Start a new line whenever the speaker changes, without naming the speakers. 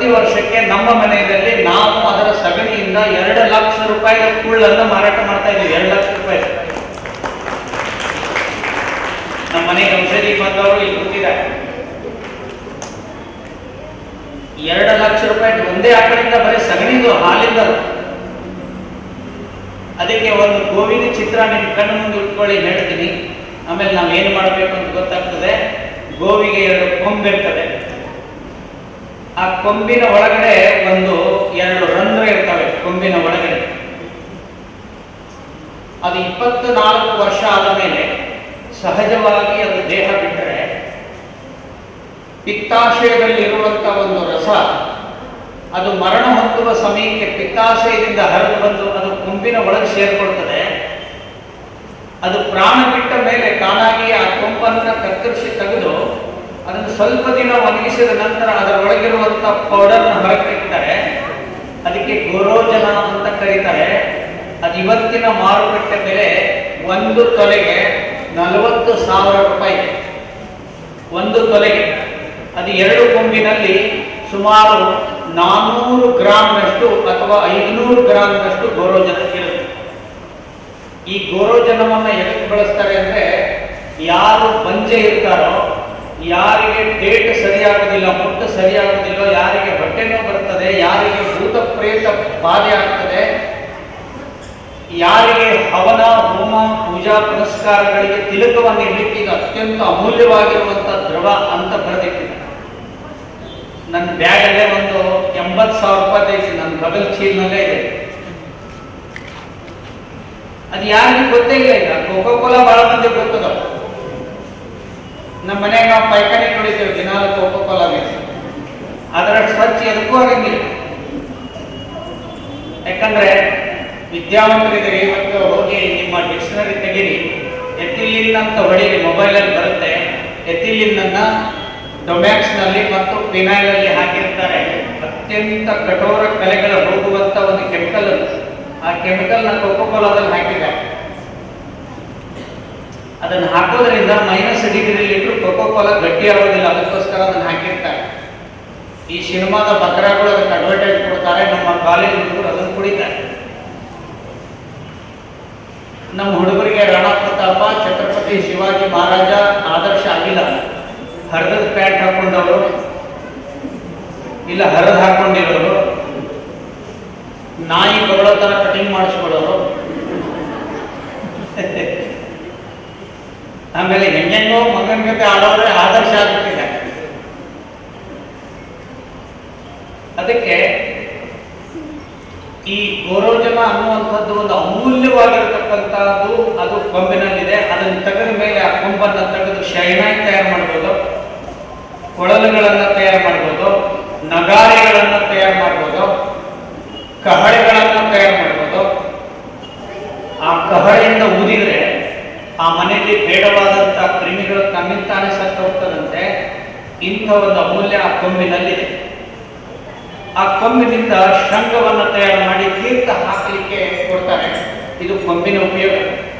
ಪ್ರತಿ ವರ್ಷಕ್ಕೆ ನಮ್ಮ ಮನೆಯಲ್ಲಿ ನಾವು ಅದರ ಸಗಣಿಯಿಂದ ಎರಡು ಲಕ್ಷ ರೂಪಾಯಿ ಕುಳ್ಳನ್ನು ಮಾರಾಟ ಮಾಡ್ತಾ ಇದ್ದೀವಿ. ಎರಡು ಲಕ್ಷ ರೂಪಾಯಿ. ನಮ್ಮ ಮನೆಗೆ ಔಷಧಿ ಬಂದವರು ಇಲ್ಲಿ ಕೂತಿದ್ದಾರೆ. ಎರಡು ಲಕ್ಷ ರೂಪಾಯಿ ಒಂದೇ ಆಕಳಿಂದ ಬರೀ ಸಗಣಿದು ಹಾಲಿಂದ ಅದಕ್ಕೆ ಒಂದು ಗೋವಿನ ಚಿತ್ರ ನಿಮ್ಮ ಕಣ್ಣು ಮುಂದೆ ಇಟ್ಕೊಳ್ಳಿ, ಹೇಳ್ತೀನಿ. ಆಮೇಲೆ ನಾವು ಏನು ಮಾಡಬೇಕು ಅಂತ ಗೊತ್ತಾಗ್ತದೆ? ಗೋವಿಗೆ ಎರಡು ಕೊಂಬಿರ್ತದೆ ಆ ಕೊಂಬಿನ ಒಳಗಡೆ ಒಂದು ಎರಡು ರಂಧ್ರ ಇರ್ತವೆ, ಕೊಂಬಿನ ಒಳಗಡೆ. ಅದು ಇಪ್ಪತ್ತು ನಾಲ್ಕು ವರ್ಷ ಆದ ಮೇಲೆ ಸಹಜವಾಗಿ ಅದು ದೇಹ ಬಿಟ್ಟರೆ ಪಿತ್ತಾಶಯದಲ್ಲಿ ಇರುವಂತ ಒಂದು ರಸ, ಅದು ಮರಣ ಹೊಂದುವ ಸಮಯಕ್ಕೆ ಪಿತ್ತಾಶಯದಿಂದ ಹರಿದು ಬಂದು ಅದು ಕೊಂಬಿನ ಒಳಗೆ ಸೇರ್ಕೊಳ್ತದೆ. ಅದು ಪ್ರಾಣ ಬಿಟ್ಟ ಮೇಲೆ ಕಾಲಾಗಿ ಆ ಕೊಂಬನ್ನು ಕತ್ತರಿಸಿ ತೆಗೆದು ಸ್ವಲ್ಪ ದಿನ ಒಣಗಿಸಿದ ನಂತರ ಅದರ ಪೌಡರ್ ಹೊರಗಿಡ್ತಾರೆ ಅದಕ್ಕೆ ಗೋರೋಜನ ಅಂತ ಕರೀತಾರೆ. ಅದು ಇವತ್ತಿನ ಮಾರುಕಟ್ಟೆ ಬೆಲೆ ಒಂದು ತೊಲೆಗೆ ನಲವತ್ತು ಸಾವಿರ ರೂಪಾಯಿ. ಒಂದು ತೊಲೆಗೆ. ಅದು ಎರಡು ಕೊಂಬಿನಲ್ಲಿ ಸುಮಾರು ನಾನ್ನೂರು ಗ್ರಾಮ್ನಷ್ಟು ಅಥವಾ ಐದುನೂರು ಗ್ರಾಮ್ನಷ್ಟು ಗೋರೋಜನ ಇರುತ್ತೆ. ಈ ಗೋರೋಜನವನ್ನು ಎದಕ್ಕೆ ಬಳಸ್ತಾರೆ ಅಂದ್ರೆ ಯಾರು ಬಂಜೆ ಇರ್ತಾರೋ ಯಾರಿಗೆ ಡೇಟ್ ಸರಿಯಾಗೋದಿಲ್ಲ ಮುಟ್ಟು ಸರಿಯಾಗೋದಿಲ್ಲ ಯಾರಿಗೆ ಹೊಟ್ಟೆನೋ ಬರ್ತದೆ, ಯಾರಿಗೆ ಭೂತ ಪ್ರೇತ ಬಾಧೆ ಆಗ್ತದೆ, ಯಾರಿಗೆ ಹವನ, ಹೋಮ, ಪೂಜಾ ಪುರಸ್ಕಾರಗಳಿಗೆ ತಿಲಕವನ್ನು ಇಡಲಿಕ್ಕೆ ಇದು ಅತ್ಯಂತ ಅಮೂಲ್ಯವಾಗಿರುವಂತ ದ್ರವ ಅಂತ ಬರೆದಿಟ್ಟಿದೆ ನನ್ನ ಬ್ಯಾಗಲ್ಲೇ ಒಂದು ಎಂಬತ್ತು ಸಾವಿರ ರೂಪಾಯಿ ಐತಿ ನನ್ನ ಡಬಲ್ ಚೀಲ್ನಲ್ಲೇ ಇದೆ. ಅದು ಯಾರಿಗೂ ಗೊತ್ತೇ ಇಲ್ಲ, ಈಗ ಕೋಕೋ ಕೋಲಾ ಬಹಳ ಮಂದಿ ಗೊತ್ತದ. ನಮ್ಮ ಮನೆಗೆ ನಾವು ಪೈಖಾನೆ ನೋಡಿದ್ದೇವೆ ದಿನಾಲು ಕೋಕೋ ಕೋಲಾ ಅದರ ಸ್ವಚ್ಛ ಎದಕ್ಕೂ ಆಗಂಗಿಲ್ಲ ಯಾಕಂದ್ರೆ ವಿದ್ಯಾವಂತರಿದ್ರೆ ಇವತ್ತು ಹೋಗಿ ನಿಮ್ಮ ಡಿಕ್ಷನರಿ ತೆಗೀರಿ. ಎಥಿಲಿನ್ ಅಂತ ಹೊಡೀರಿ ಮೊಬೈಲಲ್ಲಿ ಬರುತ್ತೆ. ಎಥಿಲಿನ್ ಡೊಮ್ಯಾಕ್ಸ್ನಲ್ಲಿ ಡೊಮ್ಯಾಕ್ಸ್ನಲ್ಲಿ ಮತ್ತು ಪಿನಾಯ್ಲಲ್ಲಿ ಹಾಕಿರ್ತಾರೆ. ಅತ್ಯಂತ ಕಠೋರ ಕಲೆಗಳ ಹೋಗುವಂತ ಒಂದು ಕೆಮಿಕಲ್ ಆ ಕೆಮಿಕಲ್ನ ಕೋಕೋ ಕೋಲಾದಲ್ಲಿ ಹಾಕಿದ್ದಾರೆ. ಅದನ್ನು ಹಾಕೋದ್ರಿಂದ ಮೈನಸ್ ಡಿಗ್ರಿ ಇಟ್ಟರು ಕೋಕೋ ಕೋಲಾ ಗಟ್ಟಿ ಆಗೋದಿಲ್ಲ. ಅದಕ್ಕೋಸ್ಕರ ಅದನ್ನು ಹಾಕಿರ್ತಾರೆ. ಈ ಸಿನಿಮಾದ ಬಕ್ರಾಗಳು ಅದಕ್ಕೆ ಅಡ್ವರ್ಟೈಸ್ ಕೊಡ್ತಾರೆ. ನಮ್ಮ ಕಾಲೇಜ್ ಹುಡುಗರು ಅದನ್ನು ಕುಡಿತಾರೆ. ನಮ್ಮ ಹುಡುಗರಿಗೆ ರಾಣಾ ಪ್ರತಾಪ ಛತ್ರಪತಿ ಶಿವಾಜಿ ಮಹಾರಾಜ ಆದರ್ಶ ಆಗಿಲ್ಲ. ಹರಿದ ಪ್ಯಾಂಟ್ ಹಾಕೊಂಡವರು, ಇಲ್ಲ ಹರಿದು ಹಾಕೊಂಡಿರೋರು, ನಾಯಿ ಕೊಳ್ಳೋ ಥರ ಕಟಿಂಗ್ ಮಾಡಿಸ್ಕೊಳ್ಳೋರು. ಆಮೇಲೆ ಹೆಂಗೆಂಗೋ ಮಗನ ಜೊತೆ ಆಡೋದ್ರೆ ಆದರ್ಶ ಆಗ್ಬಿಟ್ಟಿದೆ. ಅದಕ್ಕೆ ಈ ಗೌರವಜನ ಅನ್ನುವಂಥದ್ದು ಒಂದು ಅಮೂಲ್ಯವಾಗಿರತಕ್ಕಂಥದ್ದು ಅದು ಕೊಂಬಿನಲ್ಲಿದೆ. ಅದನ್ನು ತೆಗೆದ ಮೇಲೆ ಆ ಕೊಂಬನ್ನು ತೆಗೆದು ಶೈನಾಯಿ ತಯಾರು ಮಾಡ್ಬೋದು. ಕೊಳಲುಗಳನ್ನು ತಯಾರು ಮಾಡ್ಬೋದು. ನಗಾರಿಗಳನ್ನು ತಯಾರು ಮಾಡ್ಬೋದು. ಕಹಳೆಗಳನ್ನು ತಯಾರು ಮಾಡ್ಬೋದು. ಆ ಕಹಳೆಯಿಂದ ಊದಿದ್ರೆ ಆ ಮನೆಯಲ್ಲಿ ಬೇಡವಾದಂಥ ಕ್ರಿಮಿಗಳು ತನ್ನಿಂತಾನೆ ಸತ್ತು ಹೋಗ್ತದಂತೆ ಇಂಥ ಒಂದು ಅಮೂಲ್ಯ ಆ ಕೊಂಬಿನಲ್ಲಿದೆ. ಆ ಕೊಂಬಿನಿಂದ ಶಂಖವನ್ನು ತಯಾರು ಮಾಡಿ ತೀರ್ಥ ಹಾಕಲಿಕ್ಕೆ ಕೊಡ್ತಾರೆ. ಇದು ಕೊಂಬಿನ ಉಪಯೋಗ.